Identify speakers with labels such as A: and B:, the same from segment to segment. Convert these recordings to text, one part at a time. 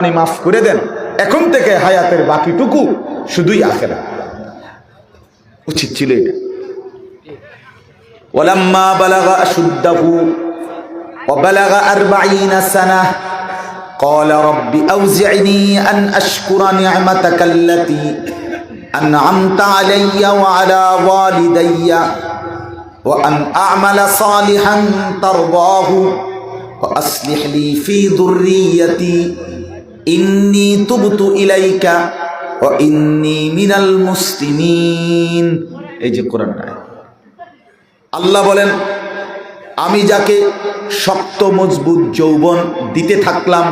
A: আপনি মাফ করে দেন এখন থেকে হায়াতের বাকিটুকু শুধুই আখেরা উচিত ছিল এটা ওলাম্মা বালাগা শুদ্ধাহু وبلغ أربعين سنة قال رب أوزعني أن أشكر نعمتك التي أنعمت علي وعلى والدي وأن أعمل صالحا ترضاه وأصلح لي في ذريتي ইন্নি তুবতু ইলাইকা ও ইন্নি মিনাল মুসলিমিন এই যে কোরআন আল্লাহ বলেন আমি যাকে শক্ত মজবুত যৌবন দিতে থাকলাম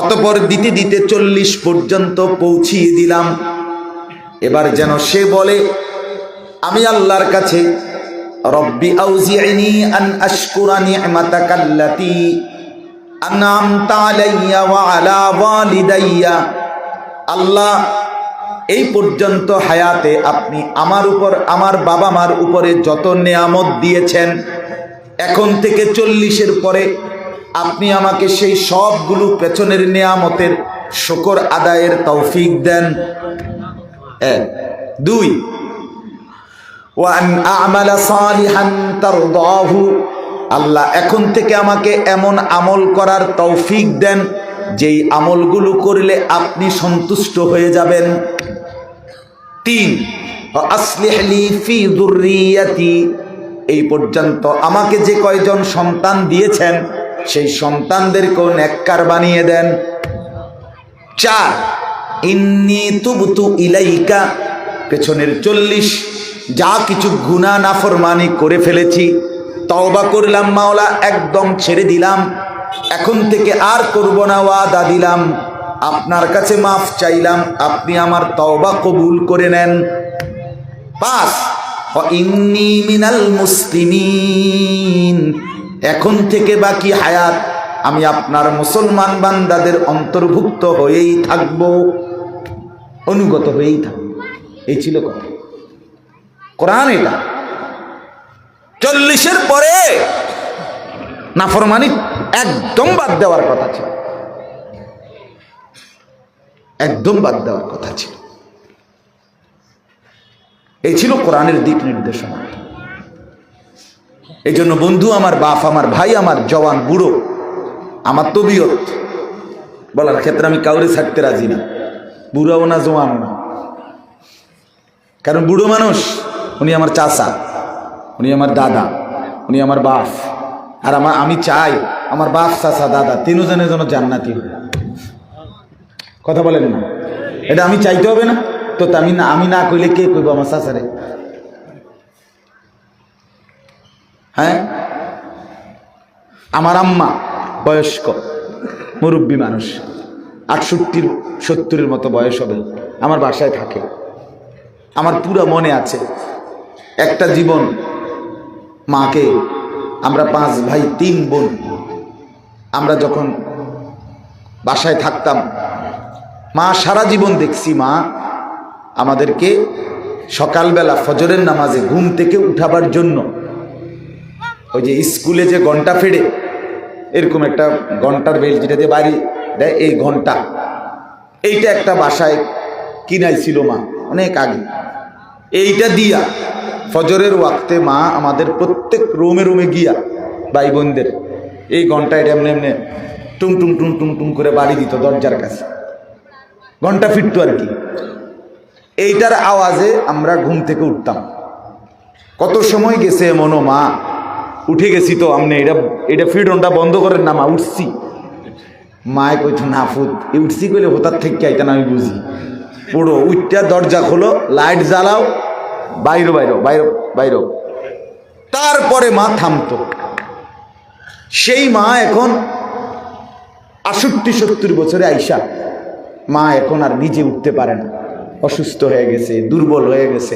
A: অতপর দিতে দিতে চল্লিশ পর্যন্ত পৌঁছিয়ে দিলাম এবার যেন সে বলে আমি আল্লাহর কাছে রব্বি আউজিআনি আন আশকুরানি নি'মাতাকাল্লাতি আল্লাহ এই পর্যন্ত হায়াতে আপনি আমার উপর আমার বাবা মার উপরে যত নেয়ামত দিয়েছেন এখন থেকে চল্লিশের পরে আপনি আমাকে সেই সবগুলো পেছনের নেয়ামতের শকর আদায়ের তৌফিক দেন এক দুই ওয়ান আমালা সালিহান তার আল্লাহ এখন থেকে আমাকে এমন আমল করার তৌফিক দেন যেই আমলগুলো করলে আপনি সন্তুষ্ট হয়ে যাবেন তিন এই পর্যন্ত আমাকে যে কয়জন সন্তান দিয়েছেন সেই সন্তানদেরকেও নেককার বানিয়ে দেন চার ইন্নি তুবতু ইলাইকা পেছনের চল্লিশ যা কিছু গুণা নাফরমানি করে ফেলেছি তওবা করলাম মাওলা একদম ছেড়ে দিলাম এখন থেকে আর করব না ওয়াদা দিলাম আপনার কাছে মাফ চাইলাম আপনি আমার তওবা কবুল করে নেন পাঁচ ইন্নি মিনাল মুসলিমিন এখন থেকে বাকি হায়াত আমি আপনার মুসলমান বান্দাদের অন্তর্ভুক্ত হয়েই থাকব অনুগত হয়েই থাকব এই ছিল কথা কোরআন এটা চল্লিশের পরে নাফরমানি একদম বাদ দেওয়ার কথা ছিল একদম বাদ দেওয়ার কথা ছিল এই ছিল কোরআনের দিক নির্দেশনা এই জন্য বন্ধু আমার বাপ আমার ভাই আমার জওয়ান বুড়ো আমার তবিয়ত বলার ক্ষেত্রে আমি কাউরে ছাড়তে রাজি না বুড়াও না জোয়ানও না কারণ বুড়ো মানুষ উনি আমার চাষা উনি আমার দাদা উনি আমার বাপ আর আমার আমি চাই আমার বাপ চাষা দাদা তিনজনের জন্য জান্নাতি কথা বলেন না এটা আমি চাইতে হবে না তো আমি না আমি না কইলে কে কইব আমার চাচারে হ্যাঁ আমার আম্মা বয়স্ক মুরব্বী মানুষ আটষট্টির সত্তরের মতো বয়স হবে আমার বাসায় থাকে আমার পুরো মনে আছে একটা জীবন মাকে আমরা পাঁচ ভাই তিন বোন আমরা যখন বাসায় থাকতাম মা সারা জীবন দেখছি মা আমাদেরকে সকালবেলা ফজরের নামাজে ঘুম থেকে উঠাবার জন্য ওই যে স্কুলে যে ঘন্টা ফেরে এরকম একটা ঘন্টার বেল যেটা দিয়ে বাড়ি দেয় এই ঘন্টা এইটা একটা বাসায় কিনাইছিল মা অনেক আগে এইটা দিয়া ফজরের ওয়াক্তে মা আমাদের প্রত্যেক রুমে রুমে গিয়া ভাই বোনদের এই ঘন্টায় এমনি এমনি টুম টুম টুম টুম টুম করে বাড়ি দিত দরজার কাছে ঘন্টা ফিরত আর কি এইটার আওয়াজে আমরা ঘুম থেকে উঠতাম কত সময় গেছে এমনও মা উঠে গেছি তো আমনে এটা এটা ফিডনটা বন্ধ করেন না মা উঠছি মায় কইছে না ফুত এ উঠছি কইলে হোতার থেকে আইতাম আমি বুঝি পুরো উঠটা দরজা খোলো লাইট জ্বালাও বাইরো বাইরো বাইরো বাইরো তারপরে মা থামত সেই মা এখন আষট্টি সত্তর বছরে আইসা মা এখন আর নিজে উঠতে পারে না অসুস্থ হয়ে গেছে দুর্বল হয়ে গেছে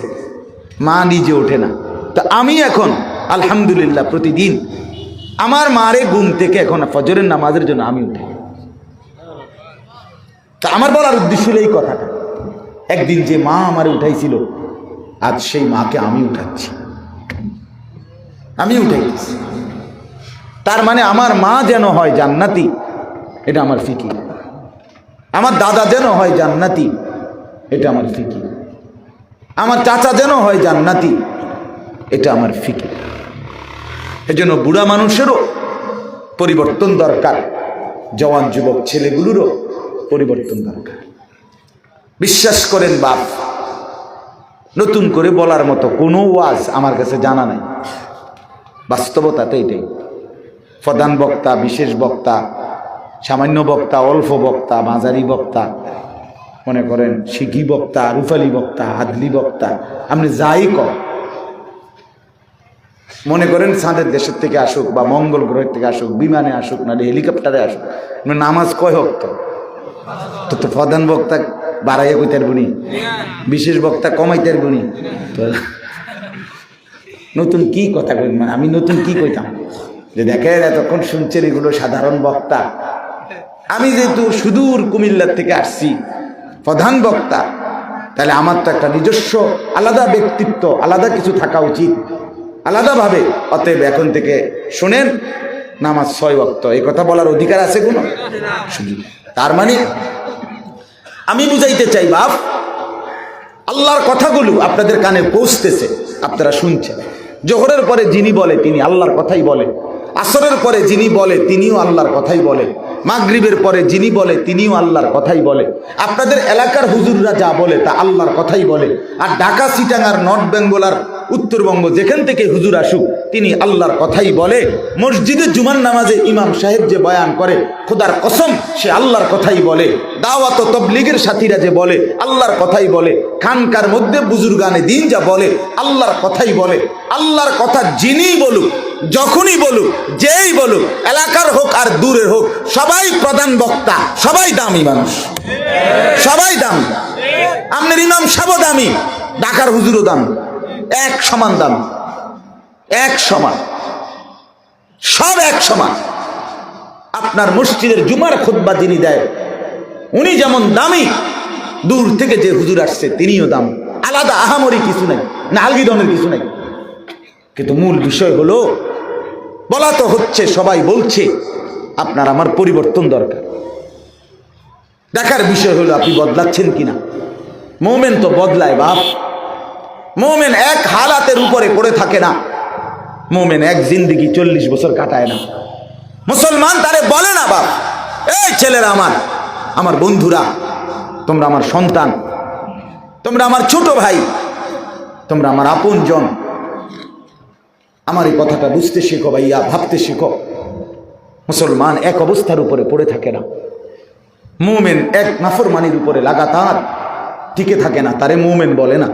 A: মা নিজে ওঠে না তো আমি এখন আলহামদুলিল্লাহ প্রতিদিন আমার মারে গুম থেকে এখন ফজরের নামাজের জন্য আমি উঠে তা আমার বলার উদ্দেশ্য হলো এই কথাটা একদিন যে মা আমার উঠাইছিল আজ সেই মাকে আমি উঠাচ্ছি আমি উঠাইতেছি তার মানে আমার মা যেন হয় জান্নাতি এটা আমার ফিকি আমার দাদা যেন হয় জান্নাতি এটা আমার ফিকি আমার চাচা যেন হয় জান্নাতি এটা আমার এই এজন্য বুড়া মানুষেরও পরিবর্তন দরকার জওয়ান যুবক ছেলেগুলোরও পরিবর্তন দরকার বিশ্বাস করেন বাপ নতুন করে বলার মতো কোনো ওয়াজ আমার কাছে জানা নাই বাস্তবতা তো এটাই প্রধান বক্তা বিশেষ বক্তা সামান্য বক্তা অল্প বক্তা মাঝারি বক্তা মনে করেন শিখি বক্তা রুফালি বক্তা হাদলি বক্তা আপনি যাই কর মনে করেন সাঁদের দেশের থেকে আসুক বা মঙ্গল গ্রহের থেকে আসুক বিমানে আসুক না হেলিকপ্টারে আসুক নামাজ কয় হোক তো তো প্রধান বক্তা বাড়াইয়া কইতার বুনি বিশেষ বক্তা কমাইতার বুনি নতুন কি কথা কই মানে আমি নতুন কি কইতাম যে দেখেন এতক্ষণ শুনছেন এগুলো সাধারণ বক্তা আমি যেহেতু সুদূর কুমিল্লার থেকে আসছি প্রধান বক্তা তাহলে আমার তো একটা নিজস্ব আলাদা ব্যক্তিত্ব আলাদা কিছু থাকা উচিত আলাদাভাবে অতএব এখন থেকে শোনেন নামাজ ছয় বক্ত এই কথা বলার অধিকার আছে কোনো তার মানে আমি বুঝাইতে চাই বাপ আল্লাহর কথাগুলো আপনাদের কানে পৌঁছতেছে আপনারা শুনছেন জোহরের পরে যিনি বলে তিনি আল্লাহর কথাই বলে আসরের পরে যিনি বলে তিনিও আল্লাহর কথাই বলে মাগরীবের পরে যিনি বলে তিনিও আল্লাহর কথাই বলে আপনাদের এলাকার হুজুররা যা বলে তা আল্লাহর কথাই বলে আর ঢাকা সিটাঙ্গার নর্থ বেঙ্গলার উত্তরবঙ্গ যেখান থেকে হুজুর আসুক তিনি আল্লাহর কথাই বলে মসজিদে জুমান নামাজে ইমাম সাহেব যে বয়ান করে খোদার কসম সে আল্লাহর কথাই বলে দাওয়াত তবলিগের সাথীরা যে বলে আল্লাহর কথাই বলে খানকার মধ্যে বুজুর্গানে দিন যা বলে আল্লাহর কথাই বলে আল্লাহর কথা যিনি বলুক যখনই বলুক যেই বলুক এলাকার হোক আর দূরের হোক সবাই প্রধান বক্তা সবাই দামি মানুষ সবাই দাম আপনার ইমাম সাবো দামি ঢাকার হুজুরও দাম এক সমান দাম এক সমান সব এক সমান আপনার মসজিদের জুমার খুদ্া তিনি দেয় উনি যেমন দামি দূর থেকে যে হুজুর আসছে তিনিও দাম আলাদা আহামরি কিছু নাই না আলগিদনের কিছু নাই কিন্তু মূল বিষয় হলো বলা তো হচ্ছে সবাই বলছে আপনার আমার পরিবর্তন দরকার দেখার বিষয় হলো আপনি বদলাচ্ছেন কিনা মোমেন তো বদলায় বাপ মোমেন এক হালাতের উপরে পড়ে থাকে না মোমেন এক জিন্দিগি চল্লিশ বছর কাটায় না মুসলমান তারে বলে না বাপ এই ছেলেরা আমার আমার বন্ধুরা তোমরা আমার সন্তান তোমরা আমার ছোট ভাই তোমরা আমার আপন জন আমার এই কথাটা বুঝতে শেখো ভাইয়া ভাবতে শেখো মুসলমান এক অবস্থার উপরে পড়ে থাকে না মোমেন এক নাফরমানির উপরে লাগাতার টিকে থাকে না তারে মোমেন বলে না